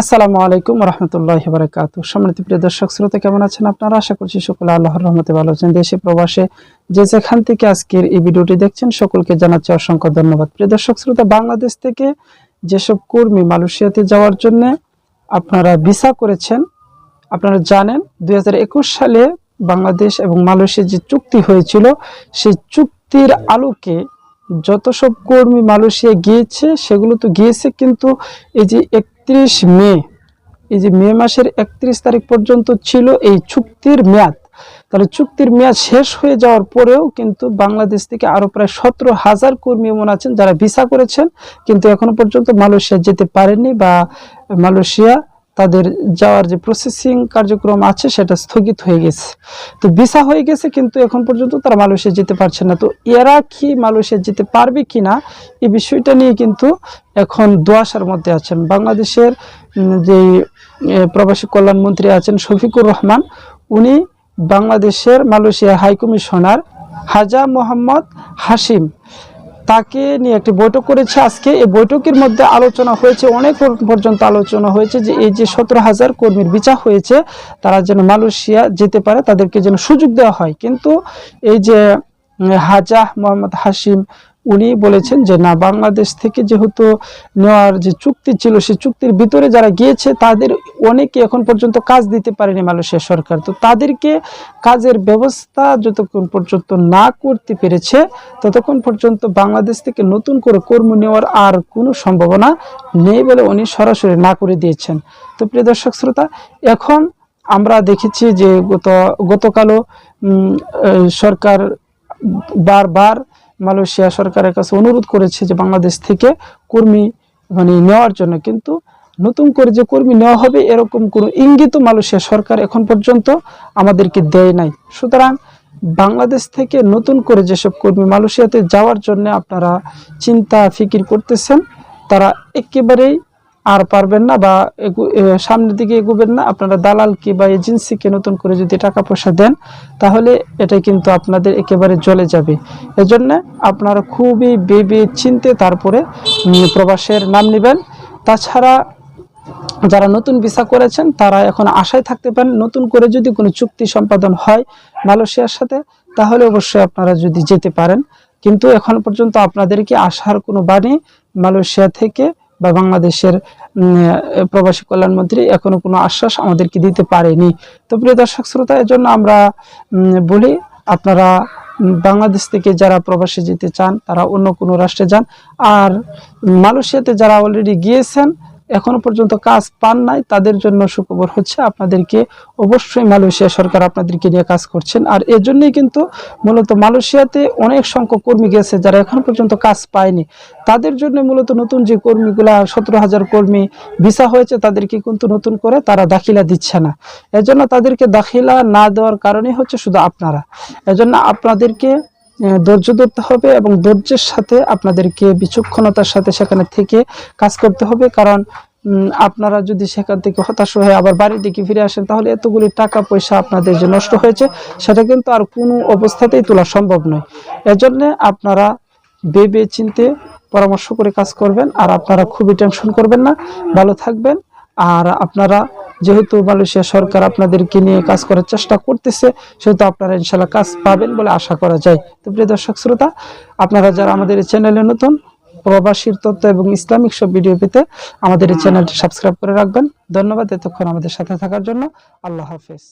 আসসালামু আলাইকুম রহমতুল্লাহ বারকাত। সম্মানিত প্রিয় দর্শক, শ্রোতা কেমন আছেন আপনারা? আশা করছি সকলে আল্লাহর রহমতে ভালো আছেন, দেশে প্রবাসে যে যেখান থেকে আজকের এই ভিডিওটি দেখছেন সকলকে জানাচ্ছি অসংখ্য ধন্যবাদ। প্রিয় দর্শক, শ্রোতা, বাংলাদেশ থেকে যেসব কর্মী মালয়েশিয়াতে যাওয়ার জন্য আপনারা ভিসা করেছেন, আপনারা জানেন দুই হাজার একুশ সালে বাংলাদেশ এবং মালয়েশিয়ার যে চুক্তি হয়েছিল, সেই চুক্তির আলোকে যত সব কর্মী মালয়েশিয়া গিয়েছে, সেগুলো তো গিয়েছে, কিন্তু এই যে একত্রিশ মে। এই যে মে মাসের একত্রিশ তারিখ পর্যন্ত ছিল এই চুক্তির মেয়াদ। তাহলে চুক্তির মেয়াদ শেষ হয়ে যাওয়ার পরেও কিন্তু বাংলাদেশ থেকে আরও প্রায় সতেরো হাজার কর্মী এমন আছেন যারা ভিসা করেছেন, কিন্তু এখনও পর্যন্ত মালয়েশিয়া যেতে পারেনি বা মালয়েশিয়া তাদের যাওয়ার যে প্রসেসিং কার্যক্রম আছে সেটা স্থগিত হয়ে গেছে। তো ভিসা হয়ে গেছে কিন্তু এখন পর্যন্ত তারা মালয়েশিয়া যেতে পারছে না। তো এরা কি মালয়েশিয়া যেতে পারবে কিনা, এই বিষয়টা নিয়ে কিন্তু এখন দোয়াশার মধ্যে আছেন। বাংলাদেশের যে প্রবাসী কল্যাণ মন্ত্রী আছেন শফিকুর রহমান। উনি বাংলাদেশের মালয়েশিয়া হাইকমিশনার হাজা মোহাম্মদ হাসিম তাকে নিয়ে একটি বৈঠক করেছে আজকে। এই বৈঠকের মধ্যে আলোচনা হয়েছে, অনেক পর্যন্ত আলোচনা হয়েছে যে এই যে সতেরো হাজার কর্মীর বিচার হয়েছে, তারা যেন মালয়েশিয়া যেতে পারে, তাদেরকে যেন সুযোগ দেওয়া হয়। কিন্তু এই যে হাজা মোহাম্মদ হাসিম উনি বলেছেন যে, না, বাংলাদেশ থেকে যেহেতু নেওয়ার যে চুক্তি ছিল সেই চুক্তির ভিতরে যারা গিয়েছে, তাদের অনেকে এখন পর্যন্ত কাজ দিতে পারেনি মালয়েশিয়া সরকার। তো তাদেরকে কাজের ব্যবস্থা যতক্ষণ পর্যন্ত না করতে পেরেছে, ততক্ষণ পর্যন্ত বাংলাদেশ থেকে নতুন করে কর্ম নেওয়ার আর কোনো সম্ভাবনা নেই বলে উনি সরাসরি না করে দিয়েছেন। তো প্রিয় দর্শক শ্রোতা, এখন আমরা দেখেছি যে গত, গতকালও সরকার বারবার মালয়েশিয়া সরকারের কাছে অনুরোধ করেছে যে বাংলাদেশ থেকে কর্মী মানে নেওয়ার জন্য। কিন্তু নতুন করে যে কর্মী নেওয়া হবে, এরকম কোনো ইঙ্গিত মালয়েশিয়া সরকার এখন পর্যন্ত আমাদেরকে দেয় নাই। সুতরাং বাংলাদেশ থেকে নতুন করে যেসব কর্মী মালয়েশিয়াতে যাওয়ার জন্য আপনারা চিন্তা, ফিকির করতেছেন, তারা একেবারেই আর পারবেন না বা সামনের দিকে এগোবেন না। আপনারা দালালকে বা এজেন্সিকে নতুন করে যদি টাকা পয়সা দেন, তাহলে এটা কিন্তু আপনাদের একেবারে জ্বলে যাবে। এজন্য আপনারা খুবই ভেবে চিনতে তারপরে প্রবাসের নাম নেবেন। তাছাড়া যারা নতুন ভিসা করেছেন, তারা এখন আশায় থাকতে পারেন, নতুন করে যদি কোনো চুক্তি সম্পাদন হয় মালয়েশিয়ার সাথে, তাহলে অবশ্যই আপনারা যদি যেতে পারেন। কিন্তু এখন পর্যন্ত আপনাদেরকে আসার কোনো বাণী মালয়েশিয়া থেকে বা বাংলাদেশের প্রবাসী কল্যাণমন্ত্রী এখনও কোনো আশ্বাস আমাদেরকে দিতে পারেনি। তো প্রিয় দর্শক শ্রোতা এর জন্য আমরা বলি আপনারা বাংলাদেশ থেকে যারা প্রবাসে যেতে চান, তারা অন্য কোনো রাষ্ট্রে যান। আর মালয়েশিয়াতে যারা অলরেডি গিয়েছেন এখনও পর্যন্ত কাজ পান নাই, তাদের জন্য সুখবর হচ্ছে আপনাদেরকে অবশ্যই মালয়েশিয়া সরকার আপনাদেরকে নিয়ে কাজ করছেন। আর এর জন্যই কিন্তু মূলত মালয়েশিয়াতে অনেক সংখ্যক কর্মী গেছে যারা এখনও পর্যন্ত কাজ পায়নি। তাদের জন্য মূলত নতুন যে কর্মীগুলা, সতেরো হাজার কর্মী ভিসা হয়েছে, তাদেরকে কিন্তু নতুন করে তারা দাখিলা দিচ্ছে না। এজন্য তাদেরকে দাখিলা না দেওয়ার কারণে হচ্ছে শুধু আপনারা। এজন্য আপনাদেরকে ধৈর্য ধরতে হবে এবং ধৈর্যের সাথে আপনাদেরকে বিচক্ষণতার সাথে সেখানে থেকে কাজ করতে হবে। কারণ আপনারা যদি সেখান থেকে হতাশ হয়ে আবার বাড়ির দিকে ফিরে আসেন, তাহলে এতগুলি টাকা পয়সা আপনাদের যে নষ্ট হয়েছে, সেটা কিন্তু আর কোনো অবস্থাতেই তোলা সম্ভব নয়। এজন্য আপনারা ভেবে চিনতে পরামর্শ করে কাজ করবেন, আর আপনারা খুবই টেনশন করবেন না। ভালো থাকবেন, আর আপনারা যেহেতু মালয়েশিয়া সরকার আপনাদেরকে নিয়ে কাজ করার চেষ্টা করতেছে, সেহেতু আপনারা ইনশাল্লাহ কাজ পাবেন বলে আশা করা যায়। তো প্রিয় দর্শক শ্রোতা, আপনারা যারা আমাদের এই চ্যানেলে নতুন, প্রবাসীর তত্ত্ব এবং ইসলামিক সব ভিডিও পেতে আমাদের এই চ্যানেলটি সাবস্ক্রাইব করে রাখবেন। ধন্যবাদ এতক্ষণ আমাদের সাথে থাকার জন্য। আল্লাহ হাফেজ।